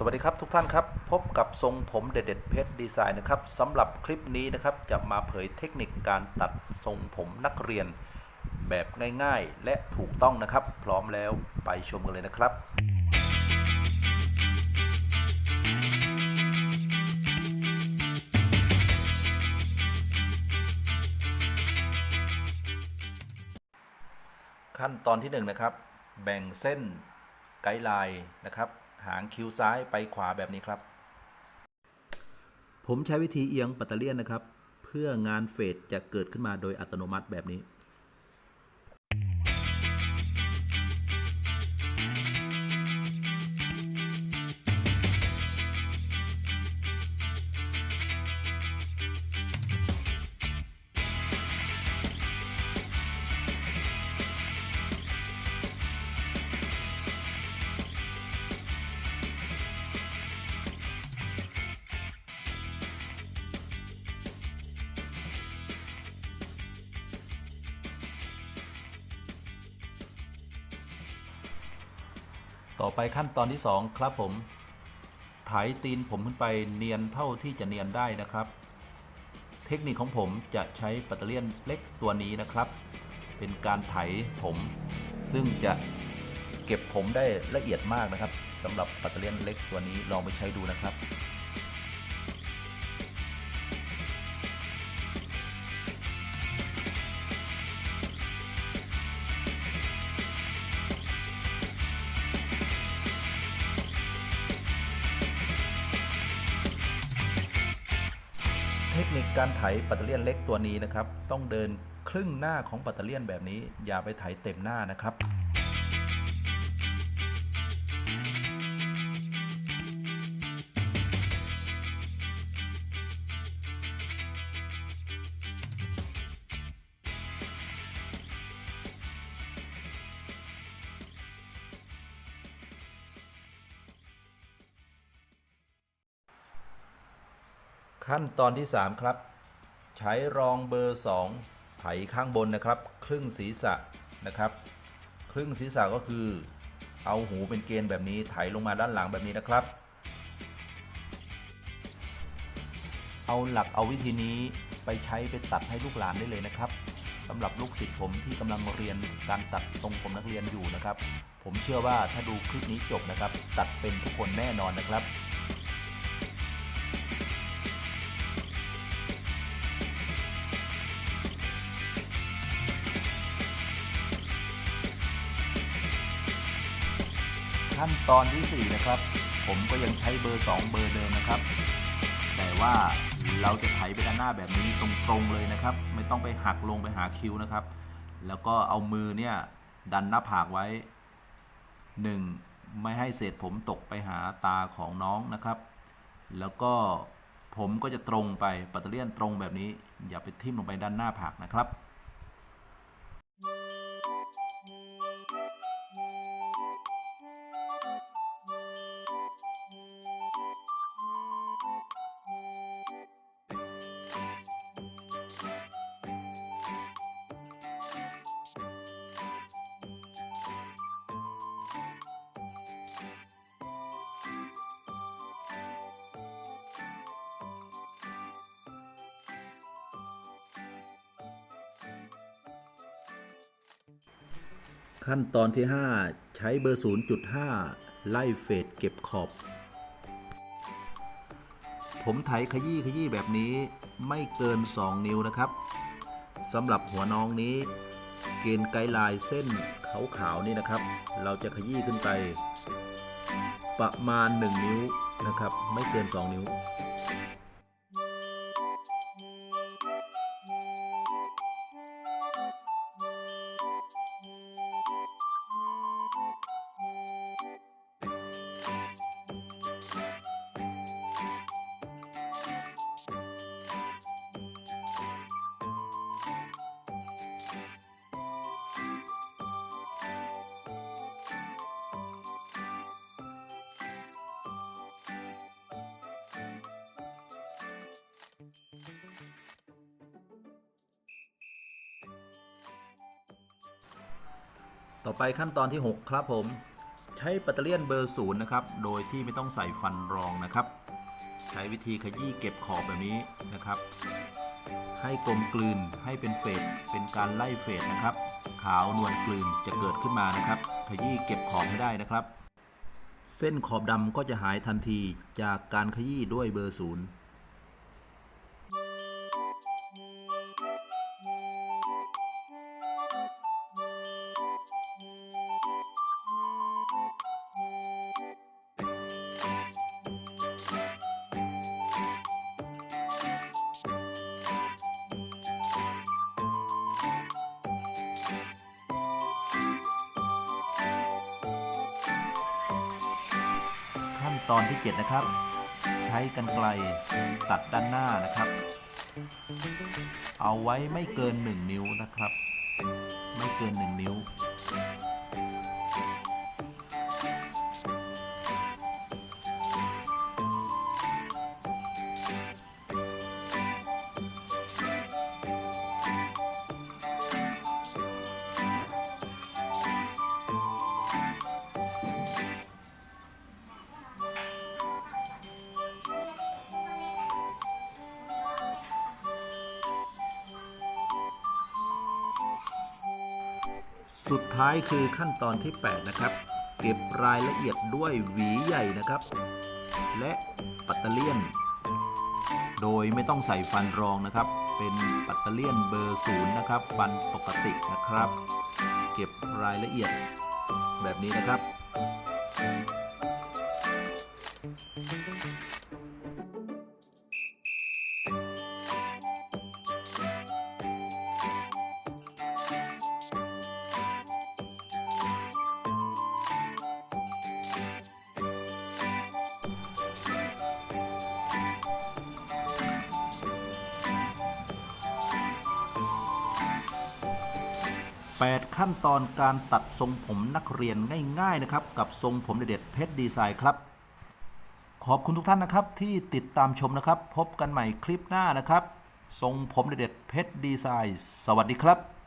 สวัสดีครับทุกท่านครับ พบกับทรงผมเด็ดๆเพชรดีไซน์นะครับสำหรับคลิปนี้นะครับจะมาเผยเทคนิคการตัดทรงผมนักเรียน แบบง่ายๆ และถูกต้องนะครับ พร้อมแล้วไปชมกันเลยนะครับ ขั้นตอนที่1นงนะครับ แบ่งเส้นไกด์ไลน์นะครับ หางคิ้วซ้ายไปขวาแบบนี้ครับ ผมใช้วิธีเอียงปัตเตอร์เลียนนะครับ เพื่องานเฟดจะเกิดขึ้นมาโดยอัตโนมัติแบบนี้ ต่อไปขั้นตอนที่ 2 ครับผมไถตีนผมขึ้นไปเนียนเท่าที่จะเนียนได้นะครับ เทคนิคของผมจะใช้ปัตเตอร์เลียนเล็กตัวนี้นะครับ เป็นการไถผม ซึ่งจะเก็บผมได้ละเอียดมากนะครับสำหรับปัตเตอร์เลียนเล็กตัวนี้ลองไปใช้ดูนะครับ ทคนิคการไถปัตเตอร์เลียนเล็กตัวนี้นะครับ ต้องเดินครึ่งหน้าของปัตเตอร์เลียนแบบนี้ อย่าไปไถเต็มหน้านะครับ ขั้นตอนที่ 3 ครับ ใช้รองเบอร์ 2 ไถข้างบนนะครับ ครึ่งศีรษะนะครับ ครึ่งศีรษะก็คือ เอาหูเป็นเกณฑ์แบบนี้ไถลงมาด้านหลังแบบนี้นะครับ เอาหลักเอาวิธีนี้ไปใช้ไปตัดให้ลูกหลานได้เลยนะครับสำหรับลูกศิษย์ผมที่กำลังเรียนการตัดทรงผมนักเรียนอยู่นะครับ ผมเชื่อว่าถ้าดูคลิปนี้จบนะครับ ตัดเป็นทุกคนแน่นอนนะครับ ขั้นตอนที่ 4 นะครับ ผมก็ยังใช้เบอร์ 2 เบอร์เดิมนะครับ แต่ว่าเราจะไถไปด้านหน้าแบบนี้ตรงๆเลยนะครับ ไม่ต้องไปหักลงไปหาคิ้วนะครับ แล้วก็เอามือเนี่ยดันหน้าผากไว้ 1. ไม่ให้เศษผมตกไปหาตาของน้องนะครับ แล้วก็ผมก็จะตรงไปปัตเตอร์เลียนตรงแบบนี้ อย่าไปทิ่มลงไปด้านหน้าผากนะครับ ขั้นตอนที่ 5 ใช้เบอร์ 0.5 ไล่เฟดเก็บขอบ ผมไถขยี้ขยี้แบบนี้ไม่เกิน 2 นิ้วนะครับสำหรับหัวน้องนี้ เกณฑ์ไกด์ไลน์เส้นขาวๆนี่นะครับ เราจะขยี้ขึ้นไป ประมาณ 1 นิ้วนะครับ ไม่เกิน 2 นิ้ว ต่อไปขั้นตอนที่ 6 ครับผม ใช้ปัตเตอร์เลียนเบอร์ศูนย์นะครับ โดยที่ไม่ต้องใส่ฟันรองนะครับ ใช้วิธีขยี้เก็บขอบแบบนี้นะครับ ให้กลมกลืนให้เป็นเฟดเป็นการไล่เฟดนะครับ ขาวนวลกลืนจะเกิดขึ้นมานะครับ ขยี้เก็บขอบให้ได้นะครับ เส้นขอบดำก็จะหายทันทีจากการขยี้ด้วยเบอร์ศูนย์ ตอนที่ 7 นะครับ ใช้กันไกลตัดด้านหน้านะครับ เอาไว้ไม่เกิน 1 นิ้วนะครับ ไม่เกิน 1 นิ้ว สุดท้ายคือขั้นตอนที่ 8 นะครับ เก็บรายละเอียดด้วยหวีใหญ่นะครับ และปัตเตอร์เลียน โดยไม่ต้องใส่ฟันรองนะครับ เป็นปัตเตอร์เลียนเบอร์ศูนย์นะครับ ฟันปกตินะครับ เก็บรายละเอียดแบบนี้นะครับ 8 ขั้นตอนการตัดทรงผมนักเรียนง่ายๆนะครับ กับทรงผมเด็ดเพชรดีไซน์ครับ ขอบคุณทุกท่านนะครับที่ติดตามชมนะครับ พบกันใหม่คลิปหน้านะครับ ทรงผมเด็ดเพชรดีไซน์ สวัสดีครับ